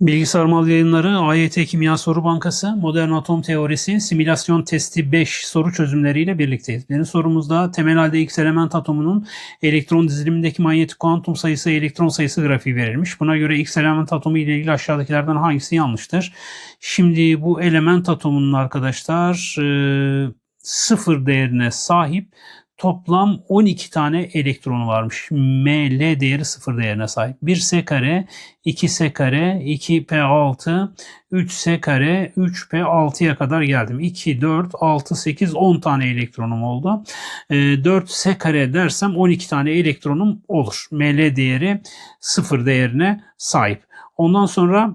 Bilgisayar Mal Yayınları AYT Kimya Soru Bankası Modern Atom Teorisi Simülasyon Testi 5 soru çözümleriyle birlikteyiz. Benim sorumuzda temel halde X element atomunun elektron dizilimindeki manyetik kuantum sayısı elektron sayısı grafiği verilmiş. Buna göre X element atomu ile ilgili aşağıdakilerden hangisi yanlıştır? Şimdi bu element atomunun arkadaşlar e, sıfır değerine sahip toplam 12 tane elektronu varmış. ML değeri sıfır değerine sahip. 1S kare, 2S kare, 2P6, 3S kare, 3P6'ya kadar geldim. 2, 4, 6, 8, 10 tane elektronum oldu. E, 4S kare dersem 12 tane elektronum olur. ML değeri sıfır değerine sahip. Ondan sonra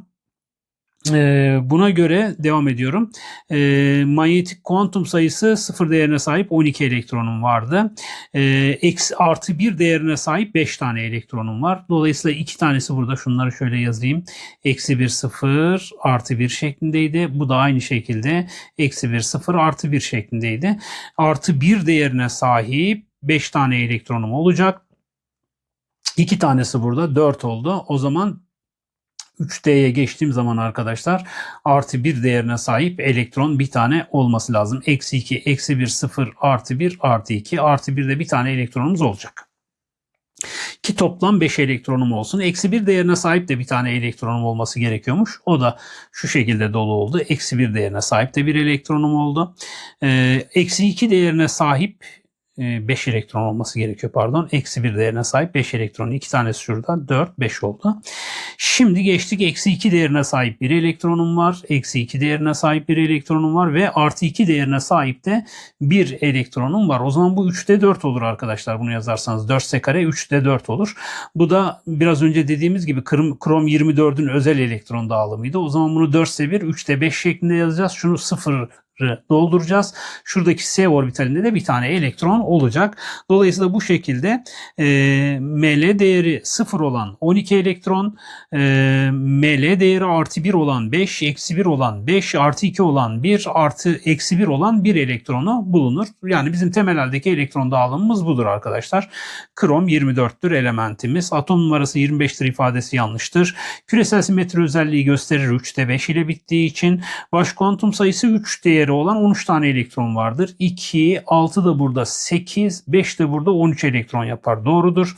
ee, buna göre devam ediyorum. Ee, manyetik kuantum sayısı sıfır değerine sahip 12 elektronum vardı. Ee, eksi artı bir değerine sahip 5 tane elektronum var. Dolayısıyla iki tanesi burada. Şunları şöyle yazayım. Eksi 1 sıfır artı 1 şeklindeydi. Bu da aynı şekilde eksi 1 sıfır artı 1 şeklindeydi. Artı 1 değerine sahip 5 tane elektronum olacak. İki tanesi burada 4 oldu. O zaman 3D'ye geçtiğim zaman arkadaşlar artı 1 değerine sahip elektron bir tane olması lazım. Eksi 2, eksi 1, 0, artı 1, artı 2, artı 1'de bir tane elektronumuz olacak. Ki toplam 5 elektronum olsun. Eksi 1 değerine sahip de bir tane elektronum olması gerekiyormuş. O da şu şekilde dolu oldu. Eksi 1 değerine sahip de bir elektronum oldu. Ee, eksi 2 değerine sahip 5 elektron olması gerekiyor pardon. Eksi 1 değerine sahip 5 elektron. 2 tanesi şurada 4, 5 oldu. Şimdi geçtik eksi 2 değerine sahip bir elektronum var. Eksi 2 değerine sahip bir elektronum var ve artı 2 değerine sahip de bir elektronum var. O zaman bu 3'te 4 olur arkadaşlar bunu yazarsanız. 4 ise kare 3'te 4 olur. Bu da biraz önce dediğimiz gibi krom, krom 24'ün özel elektron dağılımıydı. O zaman bunu 4 ise 1, 3'te 5 şeklinde yazacağız. Şunu 0 dolduracağız. Şuradaki S orbitalinde de bir tane elektron olacak. Dolayısıyla bu şekilde e, ML değeri 0 olan 12 elektron, e, ML değeri artı 1 olan 5, eksi 1 olan 5, artı 2 olan 1, artı eksi 1 olan 1 elektronu bulunur. Yani bizim temel haldeki elektron dağılımımız budur arkadaşlar. Krom 24'tür elementimiz. Atom numarası 25'tir ifadesi yanlıştır. Küresel simetri özelliği gösterir 3'te 5 ile bittiği için. Baş kuantum sayısı 3 değeri olan 13 tane elektron vardır. 2, 6 da burada 8, 5 de burada 13 elektron yapar. Doğrudur.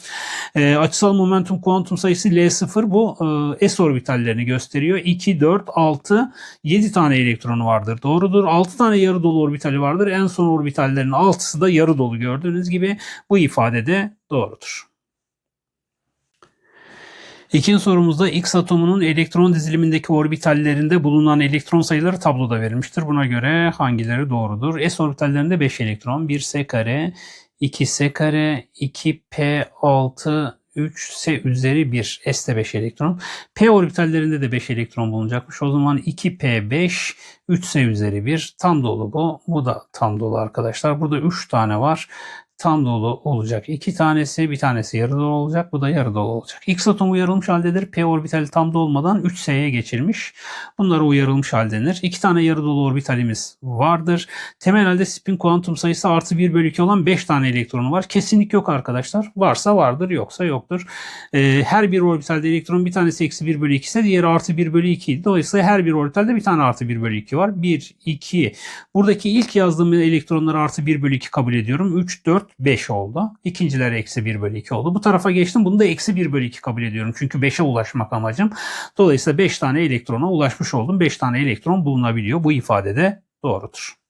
E, açısal momentum kuantum sayısı L0 bu e, S orbitallerini gösteriyor. 2, 4, 6, 7 tane elektronu vardır. Doğrudur. 6 tane yarı dolu orbitali vardır. En son orbitallerin 6'sı da yarı dolu gördüğünüz gibi bu ifade de doğrudur. İkinci sorumuzda X atomunun elektron dizilimindeki orbitallerinde bulunan elektron sayıları tabloda verilmiştir. Buna göre hangileri doğrudur? S orbitallerinde 5 elektron, 1S kare, 2S kare, 2P6, 3S üzeri 1. S'te 5 elektron. P orbitallerinde de 5 elektron bulunacakmış. O zaman 2P5, 3S üzeri 1. Tam dolu bu. Bu da tam dolu arkadaşlar. Burada 3 tane var tam dolu olacak. İki tanesi bir tanesi yarı dolu olacak. Bu da yarı dolu olacak. X atomu uyarılmış haldedir. P orbitali tam dolu olmadan 3S'ye geçilmiş. Bunlara uyarılmış hal denir. İki tane yarı dolu orbitalimiz vardır. Temel halde spin kuantum sayısı artı 1 bölü 2 olan 5 tane elektronu var. Kesinlik yok arkadaşlar. Varsa vardır yoksa yoktur. Ee, her bir orbitalde elektron bir tanesi eksi 1 bölü 2 ise diğeri artı 1 bölü 2 idi. Dolayısıyla her bir orbitalde bir tane artı 1 bölü 2 var. 1, 2. Buradaki ilk yazdığım elektronları artı 1 bölü 2 kabul ediyorum. 3, 4, 5 oldu. İkinciler eksi 1 bölü 2 oldu. Bu tarafa geçtim. Bunu da eksi 1 bölü 2 kabul ediyorum. Çünkü 5'e ulaşmak amacım. Dolayısıyla 5 tane elektrona ulaşmış oldum. 5 tane elektron bulunabiliyor. Bu ifade de doğrudur.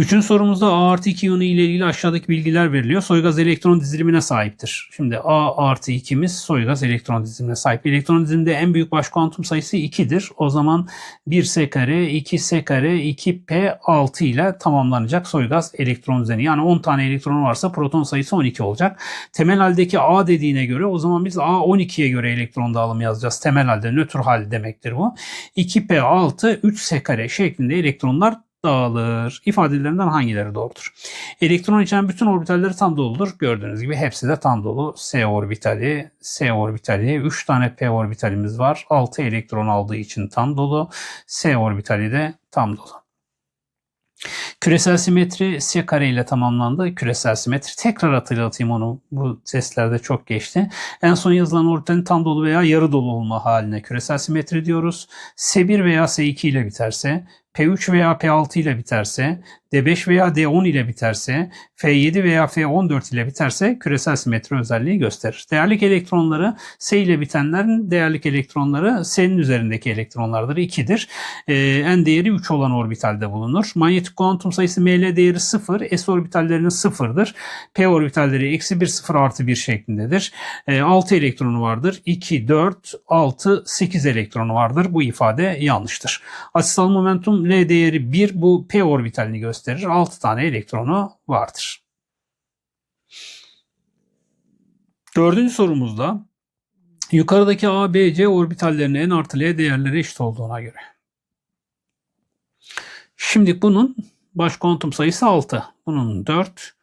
Üçüncü sorumuzda A artı 2 iyonu ile ilgili aşağıdaki bilgiler veriliyor. Soygaz elektron dizilimine sahiptir. Şimdi A artı 2'miz soygaz elektron dizilimine sahip. Elektron diziliminde en büyük baş kuantum sayısı 2'dir. O zaman 1S kare, 2S kare, 2P6 ile tamamlanacak soygaz elektron düzeni. Yani 10 tane elektron varsa proton sayısı 12 olacak. Temel haldeki A dediğine göre o zaman biz A 12'ye göre elektron dağılımı yazacağız. Temel halde nötr hal demektir bu. 2P6, 3S kare şeklinde elektronlar dağılır. İfadelerinden hangileri doğrudur? Elektron içeren bütün orbitalleri tam doludur. Gördüğünüz gibi hepsi de tam dolu. S orbitali, S orbitali, 3 tane P orbitalimiz var. 6 elektron aldığı için tam dolu. S orbitali de tam dolu. Küresel simetri S kare ile tamamlandı. Küresel simetri tekrar hatırlatayım onu. Bu testlerde çok geçti. En son yazılan orbitalin tam dolu veya yarı dolu olma haline küresel simetri diyoruz. S1 veya S2 ile biterse, P3 veya P6 ile biterse, D5 veya D10 ile biterse, F7 veya F14 ile biterse küresel simetri özelliği gösterir. Değerlik elektronları S ile bitenlerin değerlik elektronları S'nin üzerindeki elektronlardır. 2'dir. Ee, en değeri 3 olan orbitalde bulunur. Manyetik kuantum sayısı ML değeri 0. S orbitallerinin 0'dır. P orbitalleri eksi 1 0 artı 1 şeklindedir. Ee, 6 elektronu vardır. 2, 4, 6, 8 elektronu vardır. Bu ifade yanlıştır. Açısal momentum L değeri 1 bu P orbitalini gösterir. 6 tane elektronu vardır. Dördüncü sorumuzda yukarıdaki A, B, C orbitallerinin N artı L değerleri eşit olduğuna göre. Şimdi bunun baş kuantum sayısı 6. Bunun 4.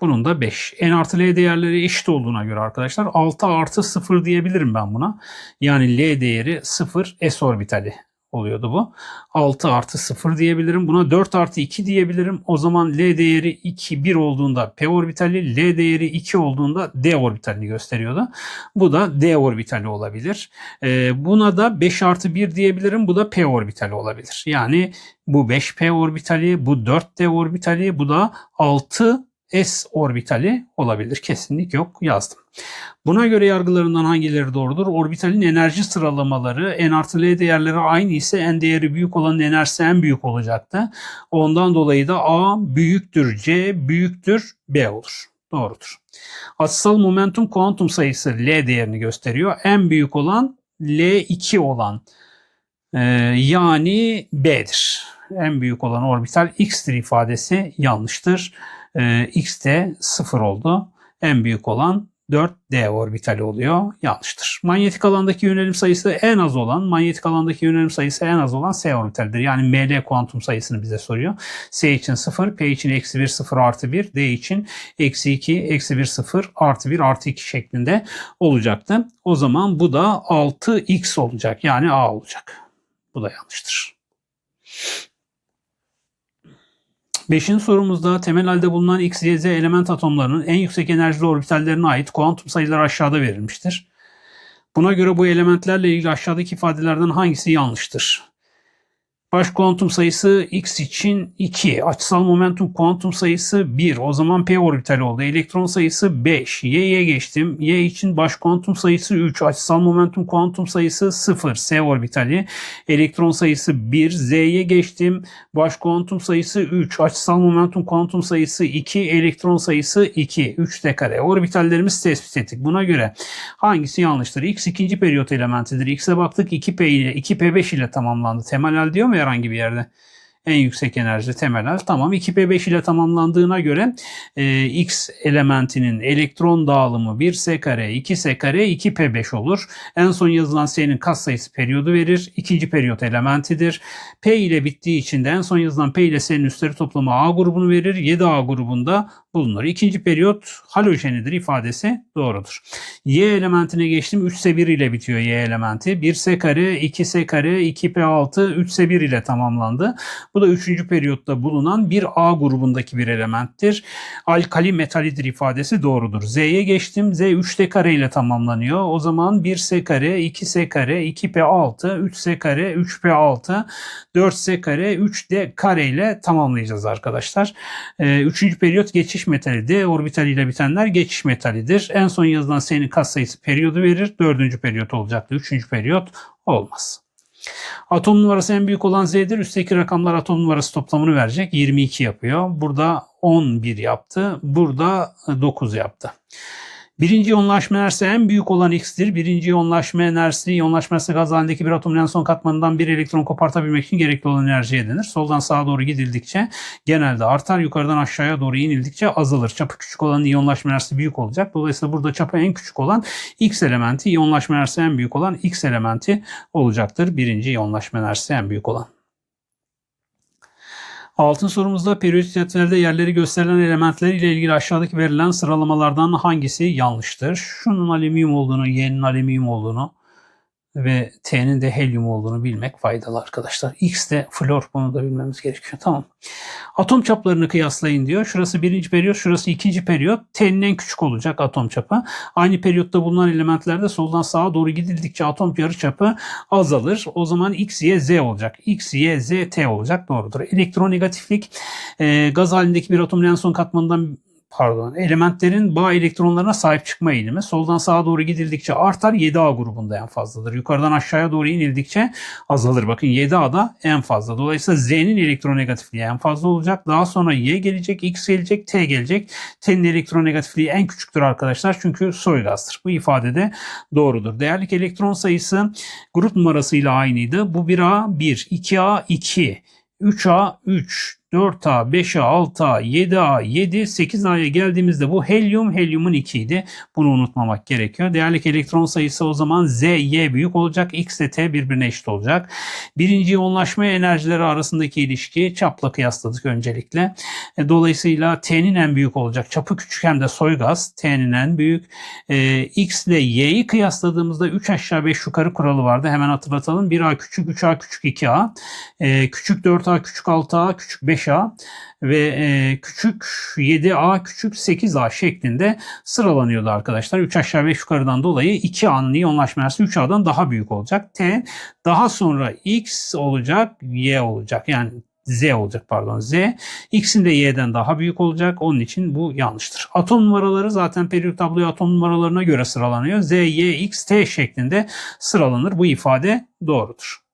Bunun da 5. N artı L değerleri eşit olduğuna göre arkadaşlar 6 artı 0 diyebilirim ben buna. Yani L değeri 0 S orbitali oluyordu bu. 6 artı 0 diyebilirim. Buna 4 artı 2 diyebilirim. O zaman L değeri 2, 1 olduğunda P orbitali, L değeri 2 olduğunda D orbitalini gösteriyordu. Bu da D orbitali olabilir. Ee, buna da 5 artı 1 diyebilirim. Bu da P orbitali olabilir. Yani bu 5P orbitali, bu 4D orbitali, bu da 6 S orbitali olabilir. Kesinlik yok yazdım. Buna göre yargılarından hangileri doğrudur? Orbitalin enerji sıralamaları n artı L değerleri aynı ise n değeri büyük olanın enerjisi en büyük olacaktı. Ondan dolayı da A büyüktür C büyüktür B olur. Doğrudur. Açısal momentum kuantum sayısı L değerini gösteriyor. En büyük olan L2 olan e, yani B'dir. En büyük olan orbital X'tir ifadesi yanlıştır. E, X de 0 oldu. En büyük olan 4D orbitali oluyor. Yanlıştır. Manyetik alandaki yönelim sayısı en az olan, manyetik alandaki yönelim sayısı en az olan S orbitalidir. Yani ML kuantum sayısını bize soruyor. S için 0, P için eksi 1, 0 artı 1, D için eksi 2, eksi 1, 0 artı 1 artı 2 şeklinde olacaktı. O zaman bu da 6X olacak. Yani A olacak. Bu da yanlıştır. Beşinci sorumuzda temel halde bulunan X, Y, Z element atomlarının en yüksek enerjili orbitallerine ait kuantum sayıları aşağıda verilmiştir. Buna göre bu elementlerle ilgili aşağıdaki ifadelerden hangisi yanlıştır? Baş kuantum sayısı x için 2. Açısal momentum kuantum sayısı 1. O zaman p orbitali oldu. Elektron sayısı 5. Y'ye geçtim. Y için baş kuantum sayısı 3. Açısal momentum kuantum sayısı 0. S orbitali. Elektron sayısı 1. Z'ye geçtim. Baş kuantum sayısı 3. Açısal momentum kuantum sayısı 2. Elektron sayısı 2. 3 de kare. Orbitallerimizi tespit ettik. Buna göre hangisi yanlıştır? X ikinci periyot elementidir. X'e baktık 2P ile 2P5 ile tamamlandı. Temel hal diyor mu herhangi bir yerde? En yüksek enerji temel hal. Tamam 2P5 ile tamamlandığına göre e, X elementinin elektron dağılımı 1S kare, 2S kare, 2P5 olur. En son yazılan S'nin katsayısı periyodu verir. İkinci periyot elementidir. P ile bittiği için de en son yazılan P ile S'nin üstleri toplamı A grubunu verir. 7A grubunda bulunur. İkinci periyot halojenidir ifadesi doğrudur. Y elementine geçtim. 3S1 ile bitiyor Y elementi. 1S kare, 2S kare, 2P6, 3S1 ile tamamlandı. Bu da üçüncü periyotta bulunan bir A grubundaki bir elementtir. Alkali metalidir ifadesi doğrudur. Z'ye geçtim. Z 3D kare ile tamamlanıyor. O zaman 1S kare, 2S kare, 2P6, 3S kare, 3P6, 4S kare, 3D kare ile tamamlayacağız arkadaşlar. Ee, üçüncü periyot geçiş metali. D orbitaliyle bitenler geçiş metalidir. En son yazılan S'nin katsayısı periyodu verir. Dördüncü periyot olacaktı. Üçüncü periyot olmaz. Atom numarası en büyük olan Z'dir. Üstteki rakamlar atom numarası toplamını verecek. 22 yapıyor. Burada 11 yaptı. Burada 9 yaptı. Birinci iyonlaşma enerjisi en büyük olan X'tir. Birinci iyonlaşma enerjisi, iyonlaşma enerjisi gaz halindeki bir atomun en son katmanından bir elektron kopartabilmek için gerekli olan enerjiye denir. Soldan sağa doğru gidildikçe genelde artar, yukarıdan aşağıya doğru inildikçe azalır. Çapı küçük olan iyonlaşma enerjisi büyük olacak. Dolayısıyla burada çapı en küçük olan X elementi, iyonlaşma enerjisi en büyük olan X elementi olacaktır. Birinci iyonlaşma enerjisi en büyük olan. Altın sorumuzda periyodik cetvelde yerleri gösterilen elementler ile ilgili aşağıdaki verilen sıralamalardan hangisi yanlıştır? Şunun alüminyum olduğunu, Y'nin alüminyum olduğunu ve T'nin de helyum olduğunu bilmek faydalı arkadaşlar. X de flor bunu da bilmemiz gerekiyor. Tamam. Atom çaplarını kıyaslayın diyor. Şurası birinci periyot, şurası ikinci periyot. T'nin en küçük olacak atom çapı. Aynı periyotta bulunan elementlerde soldan sağa doğru gidildikçe atom yarıçapı azalır. O zaman X, Y, Z olacak. X, Y, Z, T olacak. Doğrudur. Elektronegatiflik e, gaz halindeki bir atomun en son katmanından pardon elementlerin bağ elektronlarına sahip çıkma eğilimi soldan sağa doğru gidildikçe artar 7A grubunda en fazladır. Yukarıdan aşağıya doğru inildikçe azalır. Bakın 7A'da en fazla. Dolayısıyla Z'nin elektronegatifliği en fazla olacak. Daha sonra Y gelecek, X gelecek, T gelecek. T'nin elektronegatifliği en küçüktür arkadaşlar. Çünkü soy gazdır. Bu ifade de doğrudur. Değerlik elektron sayısı grup numarasıyla aynıydı. Bu 1A 1, 2A 2, 3A 3, 4A, 5A, 6A, 7A, 7, 8A'ya geldiğimizde bu helyum, helyumun 2 idi. Bunu unutmamak gerekiyor. Değerlik elektron sayısı o zaman Z, Y büyük olacak. X ile T birbirine eşit olacak. Birinci yoğunlaşma enerjileri arasındaki ilişki çapla kıyasladık öncelikle. E, Dolayısıyla T'nin en büyük olacak. Çapı küçük hem de soy gaz. T'nin en büyük. E, X ile Y'yi kıyasladığımızda 3 aşağı 5 yukarı kuralı vardı. Hemen hatırlatalım. 1A küçük, 3A küçük, 2A. E, küçük 4A, küçük 6A, küçük 5A ve e, küçük 7A, küçük 8A şeklinde sıralanıyordu arkadaşlar. 3 aşağı 5 yukarıdan dolayı 2A'nın iyonlaşma enerjisi 3A'dan daha büyük olacak. T daha sonra X olacak, Y olacak. Yani Z olacak pardon Z. X'in de Y'den daha büyük olacak. Onun için bu yanlıştır. Atom numaraları zaten periyot tabloya atom numaralarına göre sıralanıyor. Z, Y, X, T şeklinde sıralanır. Bu ifade doğrudur.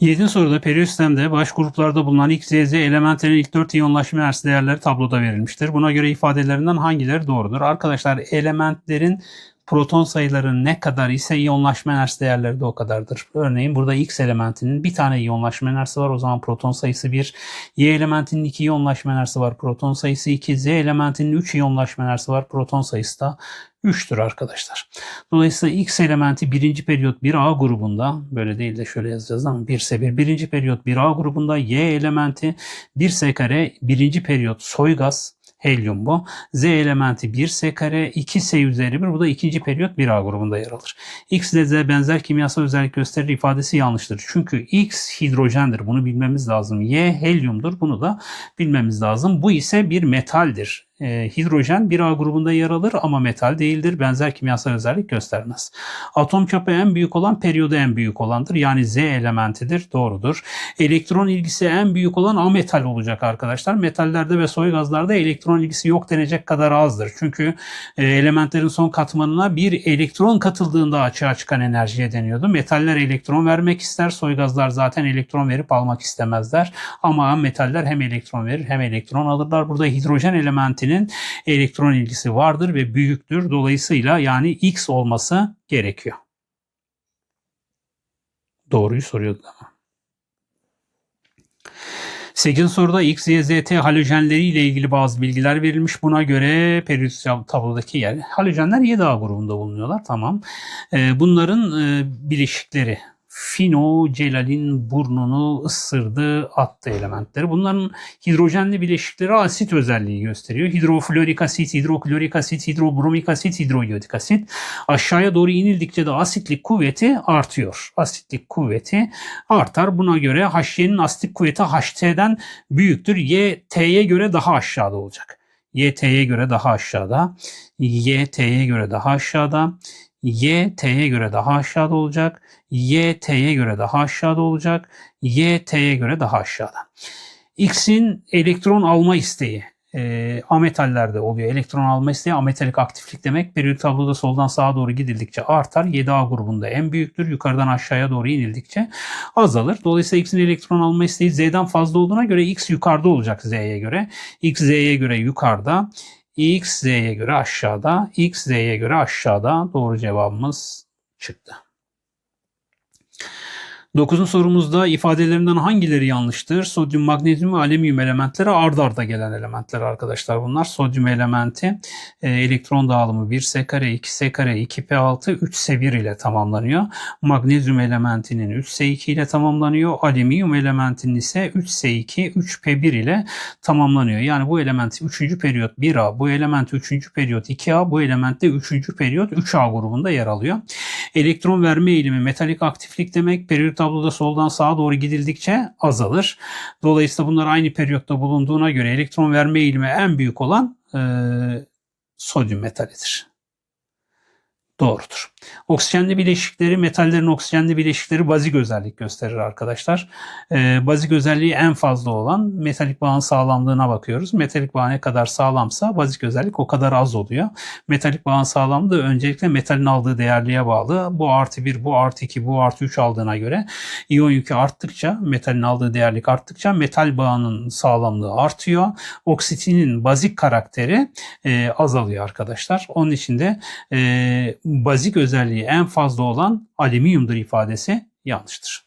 7. soruda periyot sistemde baş gruplarda bulunan X, Y, Z elementlerin ilk 4 iyonlaşma enerjisi değerleri tabloda verilmiştir. Buna göre ifadelerinden hangileri doğrudur? Arkadaşlar elementlerin proton sayıları ne kadar ise iyonlaşma enerjisi değerleri de o kadardır. Örneğin burada X elementinin bir tane iyonlaşma enerjisi var. O zaman proton sayısı 1. Y elementinin 2 iyonlaşma enerjisi var. Proton sayısı 2. Z elementinin 3 iyonlaşma enerjisi var. Proton sayısı da 3'tür arkadaşlar. Dolayısıyla X elementi birinci periyot 1A grubunda böyle değil de şöyle yazacağız ama 1 ise 1. Birinci periyot 1A grubunda Y elementi 1 S kare birinci periyot soy gaz helyum bu. Z elementi 1 S kare 2 S üzeri 1 bu da ikinci periyot 1A grubunda yer alır. X ile Z benzer kimyasal özellik gösterir ifadesi yanlıştır. Çünkü X hidrojendir. Bunu bilmemiz lazım. Y helyumdur. Bunu da bilmemiz lazım. Bu ise bir metaldir e, hidrojen bir A grubunda yer alır ama metal değildir. Benzer kimyasal özellik göstermez. Atom çapı en büyük olan periyodu en büyük olandır. Yani Z elementidir. Doğrudur. Elektron ilgisi en büyük olan ametal olacak arkadaşlar. Metallerde ve soy gazlarda elektron ilgisi yok denecek kadar azdır. Çünkü e, elementlerin son katmanına bir elektron katıldığında açığa çıkan enerjiye deniyordu. Metaller elektron vermek ister. Soy gazlar zaten elektron verip almak istemezler. Ama metaller hem elektron verir hem elektron alırlar. Burada hidrojen elementi elementinin elektron ilgisi vardır ve büyüktür. Dolayısıyla yani X olması gerekiyor. Doğruyu soruyordu ama. 8. soruda X, Y, Z, T halojenleri ile ilgili bazı bilgiler verilmiş. Buna göre periyodik tablodaki yer. Halojenler 7A grubunda bulunuyorlar. Tamam. Bunların bileşikleri Fino Celal'in burnunu ısırdı, attı elementleri. Bunların hidrojenli bileşikleri asit özelliği gösteriyor. Hidroflorik asit, hidroklorik asit, hidrobromik asit, hidroiyodik asit. Aşağıya doğru inildikçe de asitlik kuvveti artıyor. Asitlik kuvveti artar. Buna göre HY'nin asitlik kuvveti HT'den büyüktür. Y, göre daha aşağıda olacak. Y, T'ye göre daha aşağıda. Y, T'ye göre daha aşağıda. Y T'ye göre daha aşağıda olacak. Y T'ye göre daha aşağıda olacak. Y T'ye göre daha aşağıda. X'in elektron alma isteği e, ametallerde oluyor. Elektron alma isteği ametalik aktiflik demek. Periyodik tabloda soldan sağa doğru gidildikçe artar. 7A grubunda en büyüktür. Yukarıdan aşağıya doğru inildikçe azalır. Dolayısıyla X'in elektron alma isteği Z'den fazla olduğuna göre X yukarıda olacak Z'ye göre. X Z'ye göre yukarıda. X Z'ye göre aşağıda, X Z'ye göre aşağıda doğru cevabımız çıktı. Dokuzuncu sorumuzda ifadelerinden hangileri yanlıştır? Sodyum, magnezyum ve alüminyum elementleri ard arda gelen elementler arkadaşlar bunlar. Sodyum elementi e, elektron dağılımı 1S kare, 2S kare, 2P6, 3S1 ile tamamlanıyor. Magnezyum elementinin 3S2 ile tamamlanıyor. Alüminyum elementinin ise 3S2, 3P1 ile tamamlanıyor. Yani bu element 3. periyot 1A, bu element 3. periyot 2A, bu element de 3. periyot 3A grubunda yer alıyor. Elektron verme eğilimi metalik aktiflik demek. Periyodik tabloda soldan sağa doğru gidildikçe azalır. Dolayısıyla bunlar aynı periyotta bulunduğuna göre elektron verme eğilimi en büyük olan e, sodyum metalidir. Doğrudur. Oksijenli bileşikleri, metallerin oksijenli bileşikleri bazik özellik gösterir arkadaşlar. Ee, bazik özelliği en fazla olan metalik bağın sağlamlığına bakıyoruz. Metalik bağ ne kadar sağlamsa bazik özellik o kadar az oluyor. Metalik bağın sağlamlığı öncelikle metalin aldığı değerliğe bağlı. Bu artı 1, bu artı 2, bu artı 3 aldığına göre iyon yükü arttıkça, metalin aldığı değerlik arttıkça metal bağının sağlamlığı artıyor. Oksitinin bazik karakteri e, azalıyor arkadaşlar. Onun için de e, bazik özelliği en fazla olan alüminyumdur ifadesi yanlıştır.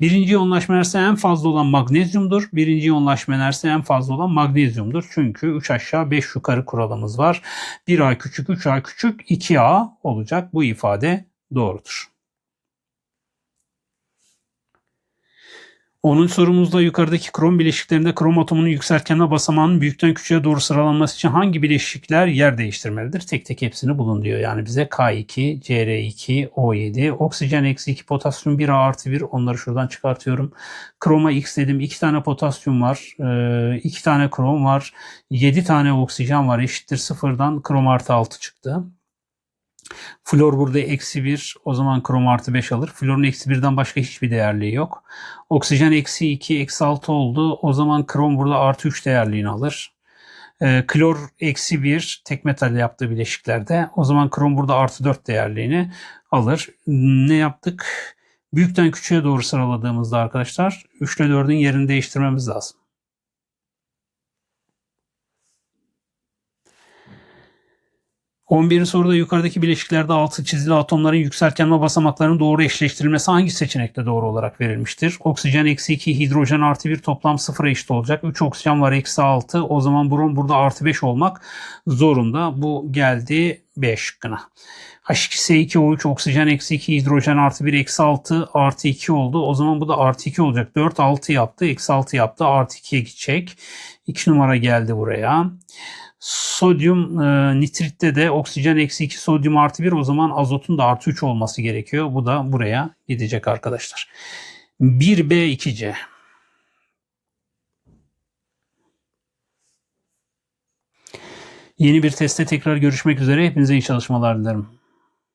Birinci yoğunlaşma en fazla olan magnezyumdur. Birinci yoğunlaşma en fazla olan magnezyumdur. Çünkü 3 aşağı 5 yukarı kuralımız var. 1A küçük 3A küçük 2A olacak. Bu ifade doğrudur. 10. sorumuzda yukarıdaki krom bileşiklerinde krom atomunun yükseltgenme basamağının büyükten küçüğe doğru sıralanması için hangi bileşikler yer değiştirmelidir? Tek tek hepsini bulun diyor. Yani bize K2, CR2, O7, oksijen eksi 2, potasyum 1A artı 1 onları şuradan çıkartıyorum. Kroma X dedim. 2 tane potasyum var. 2 tane krom var. 7 tane oksijen var. Eşittir sıfırdan krom artı 6 çıktı. Flor burada eksi 1 o zaman krom artı 5 alır. Florun eksi 1'den başka hiçbir değerliği yok. Oksijen eksi 2 eksi 6 oldu. O zaman krom burada artı 3 değerliğini alır. E, klor eksi 1 tek metalle yaptığı bileşiklerde o zaman krom burada artı 4 değerliğini alır. Ne yaptık? Büyükten küçüğe doğru sıraladığımızda arkadaşlar 3 ile 4'ün yerini değiştirmemiz lazım. 11. soruda yukarıdaki bileşiklerde altı çizili atomların yükseltgenme basamaklarının doğru eşleştirilmesi hangi seçenekte doğru olarak verilmiştir? Oksijen eksi 2, hidrojen artı 1 toplam 0'a eşit olacak. 3 oksijen var eksi 6. O zaman brom burada artı 5 olmak zorunda. Bu geldi 5 şıkkına. H2S2O3 oksijen eksi 2 hidrojen artı 1 eksi 6 artı 2 oldu. O zaman bu da artı 2 olacak. 4 6 yaptı. Eksi 6 yaptı. Artı 2'ye gidecek. 2 numara geldi buraya. Sodyum e, nitritte de oksijen eksi 2 sodyum artı 1 o zaman azotun da artı 3 olması gerekiyor. Bu da buraya gidecek arkadaşlar. 1B2C. Yeni bir testte tekrar görüşmek üzere. Hepinize iyi çalışmalar dilerim.